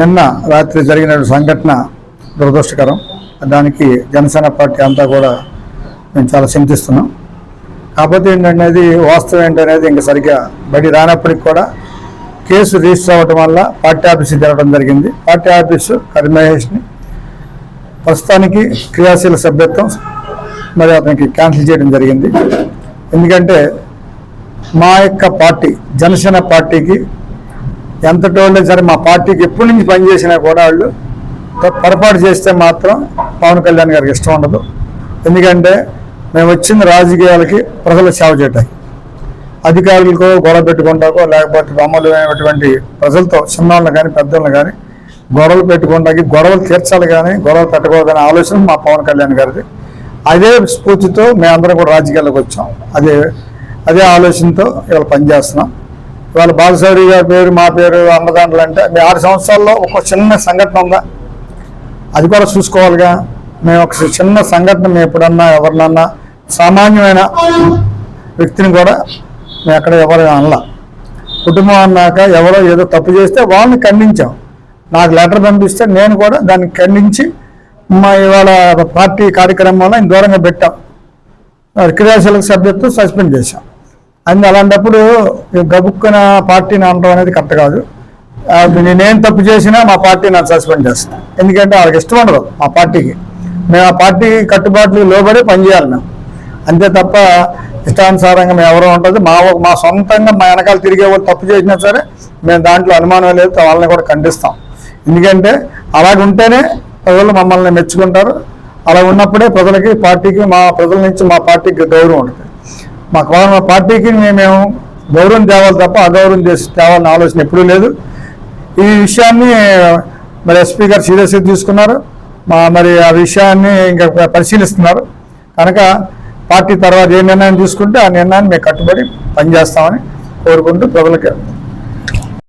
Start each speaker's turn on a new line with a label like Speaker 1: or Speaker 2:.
Speaker 1: నిన్న రాత్రి జరిగిన సంఘటన దురదృష్టకరం. దానికి జనసేన పార్టీ అంతా కూడా మేము చాలా చింతిస్తున్నాం. కాకపోతే ఏంటనేది వాస్తవం ఏంటనేది ఇంకా సరిగ్గా బడి రానప్పటికి కూడా కేసు రిజిస్టర్ అవ్వటం వల్ల పార్టీ ఆఫీస్కి జరగడం జరిగింది. పార్టీ ఆఫీసు కరిమహేష్ని ప్రస్తుతానికి క్రియాశీల సభ్యత్వం మరి అతనికి క్యాన్సిల్ చేయడం జరిగింది. ఎందుకంటే మా యొక్క పార్టీ జనసేన పార్టీకి ఎంత సరే మా పార్టీకి ఎప్పటి నుంచి పనిచేసినా కూడా వాళ్ళు పొరపాటు చేస్తే మాత్రం పవన్ కళ్యాణ్ గారికి ఇష్టం ఉండదు. ఎందుకంటే మేము వచ్చింది రాజకీయాలకి ప్రజల సేవ చేయటానికి అధికారులకో గొడవ పెట్టుకుంటాకో లేకపోతే అమలుమైనటువంటి ప్రజలతో చిన్నవాళ్ళని కానీ పెద్దవాళ్ళని కానీ గొడవలు పెట్టుకుంటాకి గొడవలు తీర్చాలి కానీ గొడవలు పెట్టకూడదనే ఆలోచన మా పవన్ కళ్యాణ్ గారిది. అదే స్ఫూర్తితో మేమందరం కూడా రాజకీయాల్లోకి వచ్చాం. అదే అదే ఆలోచనతో ఇవాళ పనిచేస్తున్నాం. ఇవాళ బాలసౌరి గారి పేరు మా పేరు అన్నదాంట్లో అంటే మీ ఆరు సంవత్సరాల్లో ఒక చిన్న సంఘటన ఉందా? అది కూడా చూసుకోవాలిగా. మేము ఒక చిన్న సంఘటన మేము ఎప్పుడన్నా ఎవరినన్నా సామాన్యమైన వ్యక్తిని కూడా మేము అక్కడ ఎవరు అనలా. కుటుంబం అన్నాక ఎవరో ఏదో తప్పు చేస్తే వాళ్ళని ఖండించాం. నాకు లెటర్ పంపిస్తే నేను కూడా దాన్ని ఖండించి మా ఇవాళ పార్టీ కార్యక్రమంలో దూరంగా పెట్టాం. క్రియాశీలక సభ్యత్వం సస్పెండ్ చేశాం. అండ్ అలాంటప్పుడు గబుక్కున పార్టీని అనడం అనేది కరెక్ట్ కాదు. నేనేం తప్పు చేసినా మా పార్టీ నన్ను సస్పెండ్ చేస్తాను ఎందుకంటే వాళ్ళకి ఇష్టం ఉండదు మా పార్టీకి. మేము ఆ పార్టీ కట్టుబాట్లు లోబడి పనిచేయాలి మేము. అంతే తప్ప ఇష్టానుసారంగా మేము ఎవరో ఉంటుంది మా మా సొంతంగా మా వెనకాల తిరిగే వాళ్ళు తప్పు చేసినా సరే మేము దాంట్లో అనుమానం లేదు. వాళ్ళని కూడా ఖండిస్తాం. ఎందుకంటే అలాగ ఉంటేనే ప్రజలు మమ్మల్ని మెచ్చుకుంటారు. అలా ఉన్నప్పుడే ప్రజలకి పార్టీకి మా ప్రజల నుంచి మా పార్టీకి గౌరవం ఉంటుంది. మా కో- పార్టీకి మేము గౌరవం తేవాలి తప్ప అగౌరవం చేసి తేవాలని ఆలోచన ఎప్పుడూ లేదు. ఈ విషయాన్ని మరి ఎస్పీ గారు సీరియస్గా తీసుకున్నారు. మా మరి ఆ విషయాన్ని ఇంకా పరిశీలిస్తున్నారు. కనుక పార్టీ తర్వాత ఏ నిర్ణయం తీసుకుంటే ఆ నిర్ణయాన్ని మేము కట్టుబడి పనిచేస్తామని కోరుకుంటూ ప్రజలకి